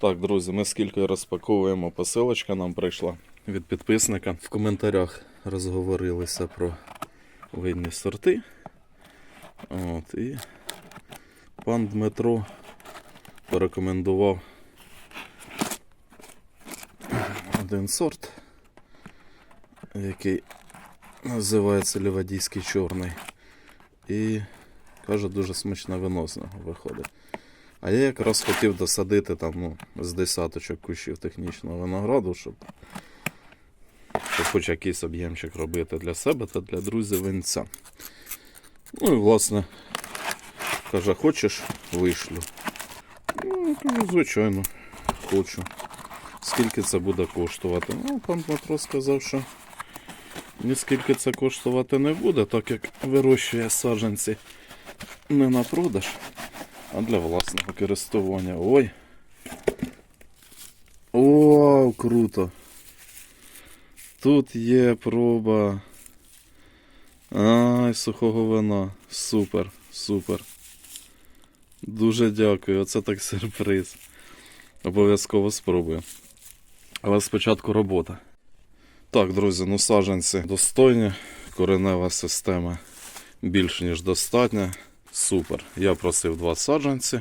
Так, друзі, ми скільки розпаковуємо посилочка нам прийшла від підписника. В коментарях розговорилися про винні сорти. От, і пан Дмитро порекомендував один сорт, який називається Лівадійський чорний. І каже, дуже смачне вино з нього виходить. А я якраз хотів досадити там ну, з десяточок кущів технічного винограду, щоб, щоб хоч якийсь об'ємчик робити для себе та для друзів винця. Ну і власне, каже, хочеш, вишлю. Ну, кажу, звичайно, хочу. Скільки це буде коштувати? Ну, пан Дмитро сказав, що ніскільки це коштувати не буде, так як вирощує саджанці не на продаж, а для власного користування. Ой. Вау, круто. Тут є проба. Ай, сухого вина. Супер, супер. Дуже дякую, оце так сюрприз. Обов'язково спробую. Але спочатку робота. Так, друзі, ну саджанці достойні, коренева система більш ніж достатня. Супер. Я просив два саджанці.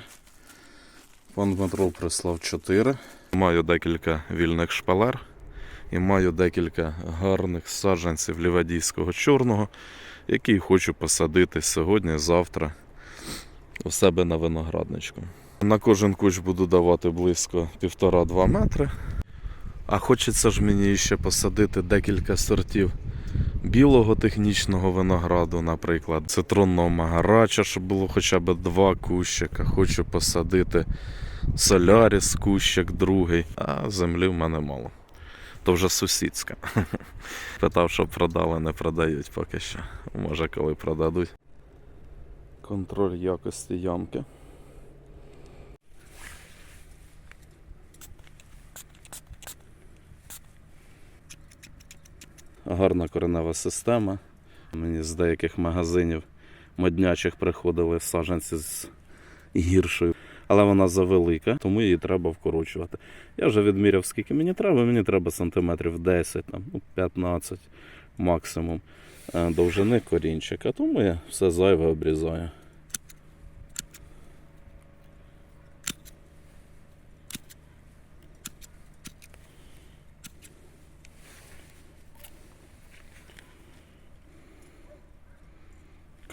Пан Дмитро прислав 4. Маю декілька вільних шпалер і маю декілька гарних саджанців лівадійського чорного, які хочу посадити сьогодні, завтра у себе на виноградничку. На кожен кущ буду давати близько 1,5-2 метри. А хочеться ж мені ще посадити декілька сортів білого технічного винограду, наприклад, цитронного магарача, щоб було хоча б два кущика. Хочу посадити соляріс, кущик другий, а землі в мене мало. То вже сусідська. Питав, що продали, не продають поки що. Може, коли продадуть. Контроль якості ямки. Гарна коренева система. Мені з деяких магазинів моднячих приходили саджанці з гіршою. Але вона завелика, тому її треба вкорочувати. Я вже відміряв, скільки мені треба. Мені треба сантиметрів 10, там, ну, 15 максимум е, довжини корінчика. Тому я все зайве обрізаю.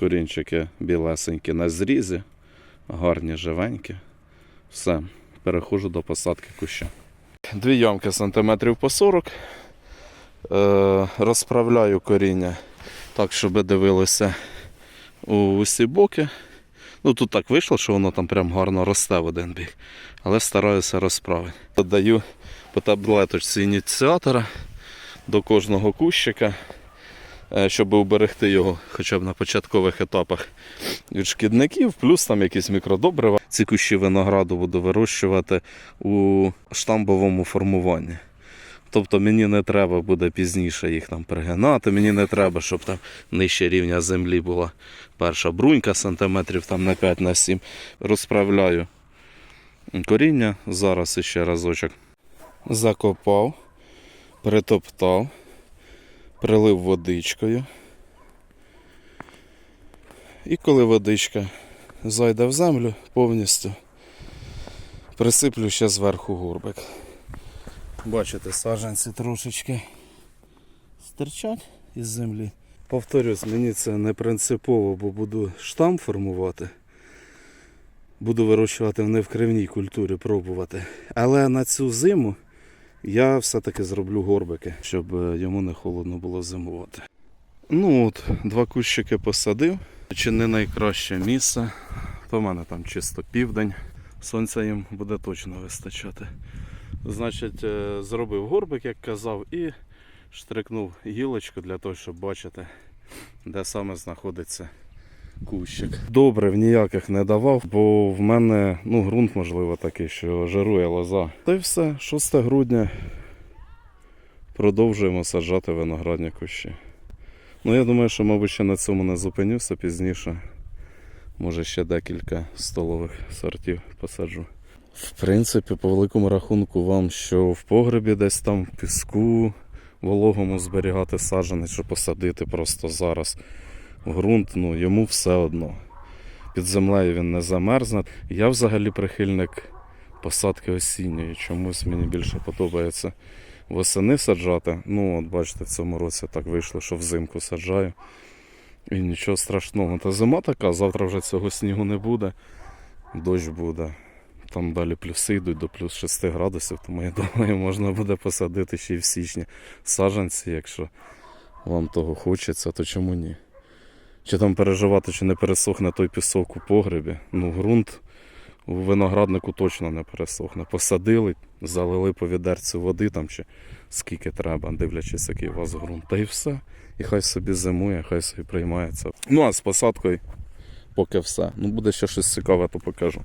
Корінчики білесенькі на зрізі, гарні, живенькі. Все, переходжу до посадки куща. Дві ямки сантиметрів по 40. Е, розправляю коріння так, щоб дивилося у усі боки. Ну тут так вийшло, що воно там прям гарно росте в один бік. Але стараюся розправити. Додаю по таблеточці ініціатора до кожного кущика, щоб уберегти його хоча б на початкових етапах від шкідників, плюс там якісь мікродобрива. Ці кущі винограду буду вирощувати у штамбовому формуванні. Тобто мені не треба буде пізніше їх там пригинати, мені не треба, щоб там нижче рівня землі була перша брунька сантиметрів там на 5 на 7. Розправляю коріння. Зараз іще разочок. Закопав, притоптав, прилив водичкою. І коли водичка зайде в землю повністю, присиплю ще зверху горбик. Бачите, саджанці трошечки стирчать із землі. Повторюсь, мені це не принципово, бо буду штам формувати. Буду вирощувати в невкривній культурі, пробувати. Але на цю зиму я все-таки зроблю горбики, щоб е, йому не холодно було зимувати. Ну от, два кущики посадив. Чи не найкраще місце. То в мене там чисто південь. Сонця їм буде точно вистачати. Значить, е, зробив горбик, як казав, і штрикнув гілочку для того, щоб бачити, де саме знаходиться кущик. Добре, ніяких не давав, бо в мене ну, ґрунт, можливо, такий, що жирує лоза. Та й все, 6 грудня продовжуємо саджати виноградні кущі. Ну, я думаю, що, мабуть, ще на цьому не зупинюся пізніше. Може ще декілька столових сортів посаджу. В принципі, по великому рахунку, вам що в погребі десь там в піску вологому зберігати саджанець, що посадити просто зараз в ґрунт, ну йому все одно. Під землею він не замерзне. Я взагалі прихильник посадки осінньої. Чомусь мені більше подобається восени саджати. Ну, от бачите, в цьому році так вийшло, що взимку саджаю. І нічого страшного. Та зима така, завтра вже цього снігу не буде, дощ буде. Там далі плюси йдуть до плюс 6 градусів, тому я думаю, можна буде посадити ще й в січні саджанці, якщо вам того хочеться, то чому ні? Чи там переживати, чи не пересохне той пісок у погребі. Ну, ґрунт у винограднику точно не пересохне. Посадили, залили по відерцю води там чи скільки треба, дивлячись, який у вас ґрунт. Та і все. І хай собі зимує, хай собі приймається. Ну а з посадкою поки все. Ну буде ще щось цікаве, то покажу.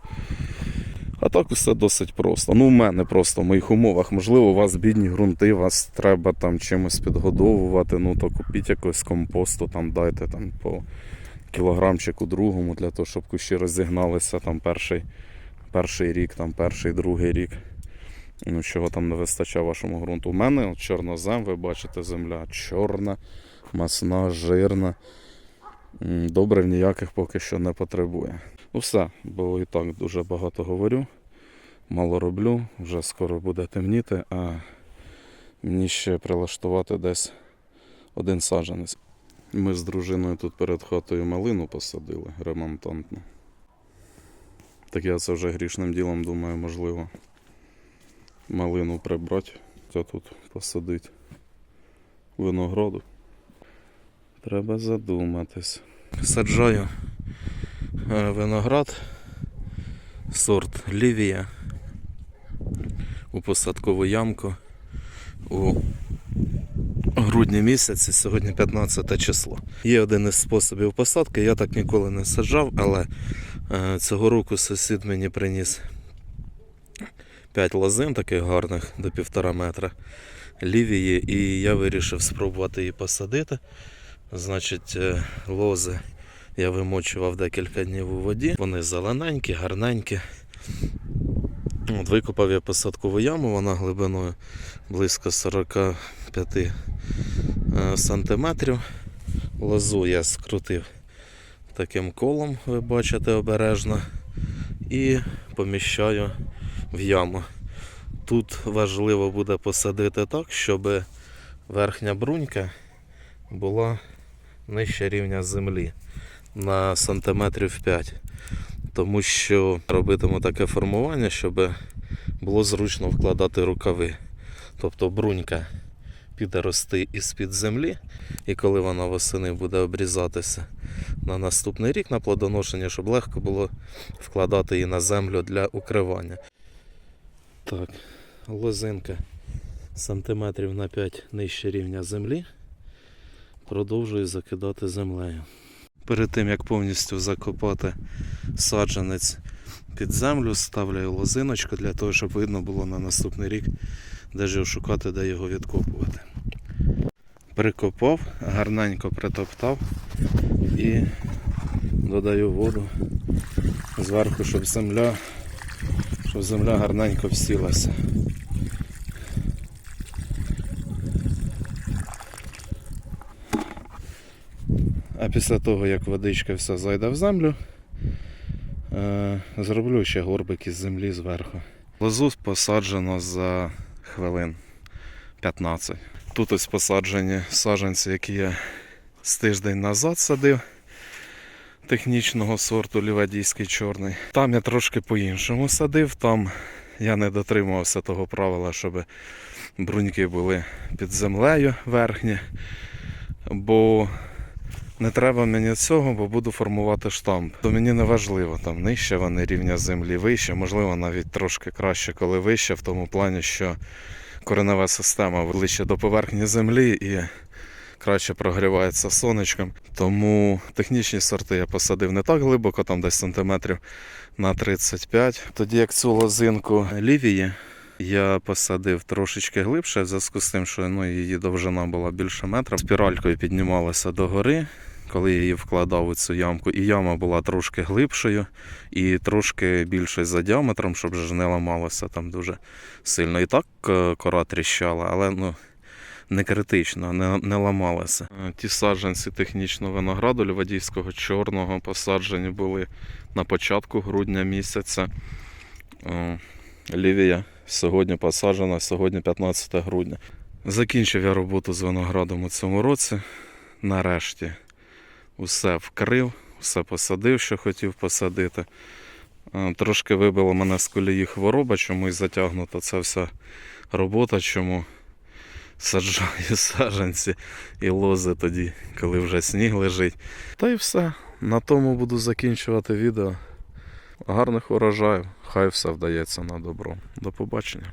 А так усе досить просто. Ну, у мене просто в моїх умовах. Можливо, у вас бідні ґрунти, вас треба там чимось підгодовувати. Ну то купіть якогось компосту, там дайте там по кілограмчику другому для того, щоб кущі розігналися там перший, перший рік, там перший, другий рік. Ну, чого там не вистачає вашому ґрунту. У мене чорнозем, ви бачите, земля чорна, масна, жирна. М, Добрив ніяких поки що не потребує. Ну все, бо і так дуже багато говорю, мало роблю, вже скоро буде темніти, а мені ще прилаштувати десь один саджанець. Ми з дружиною тут перед хатою малину посадили ремонтантну. Так я це вже грішним ділом думаю, можливо, малину прибрати, та тут посадити винограду. Треба задуматись. Саджаю виноград, сорт Лівія у посадкову ямку у грудні місяці, сьогодні 15 число. Є один із способів посадки, я так ніколи не саджав, але е, цього року сусід мені приніс 5 лозин таких гарних до півтора метра лівії, і я вирішив спробувати її посадити. Значить, е, лози я вимочував декілька днів у воді. Вони зелененькі, гарненькі. От, викопав я посадкову яму, вона глибиною близько 45 е, сантиметрів. Лозу я скрутив таким колом, ви бачите обережно, і поміщаю в яму. Тут важливо буде посадити так, щоб верхня брунька була нижче рівня землі на сантиметрів 5. Тому що робитиму таке формування, щоб було зручно вкладати рукави. Тобто брунька піде рости із-під землі, і коли вона восени буде обрізатися на наступний рік на плодоношення, щоб легко було вкладати її на землю для укривання. Так, лозинка сантиметрів на 5 нижче рівня землі. Продовжую закидати землею. Перед тим як повністю закопати саджанець під землю, ставлю лозиночку для того, щоб видно було на наступний рік, де ж шукати, де його відкопувати. Прикопав, гарненько притоптав і додаю воду зверху, щоб земля, щоб земля гарненько всілася. А після того, як водичка вся зайде в землю, е, зроблю ще горбик із землі зверху. Лозу посаджено за хвилин 15. Тут ось посаджені саджанці, які я з тиждень назад садив технічного сорту лівадійський чорний. Там я трошки по-іншому садив, там я не дотримувався того правила, щоб бруньки були під землею верхні. Бо не треба мені цього, бо буду формувати штамп. То мені не важливо, там нижче вони рівня землі, вище, можливо, навіть трошки краще, коли вище, в тому плані, що коренева система ближче до поверхні землі і краще прогрівається сонечком. Тому технічні сорти я посадив не так глибоко, там десь сантиметрів на 35. Тоді як цю лозинку лівії. Я посадив трошечки глибше, в зв'язку з тим, що ну, її довжина була більше метра. Спіралькою піднімалася до гори коли я її вкладав у цю ямку. І яма була трошки глибшою і трошки більшою за діаметром, щоб ж не ламалося там дуже сильно. І так е, кора тріщала, але ну, не критично, не, не ламалася. Е, Ті саджанці технічного винограду лівадійського чорного посаджені були на початку грудня місяця. Е, Лівія сьогодні посаджена, сьогодні 15 грудня. Закінчив я роботу з виноградом у цьому році. Нарешті усе вкрив, все посадив, що хотів посадити. Е, Трошки вибило мене з колії хвороба, чомусь затягнута ця вся робота, чому саджаю саджанці і лози тоді, коли вже сніг лежить. Та й все. На тому буду закінчувати відео. Гарних урожаїв. Хай все вдається на добро. До побачення.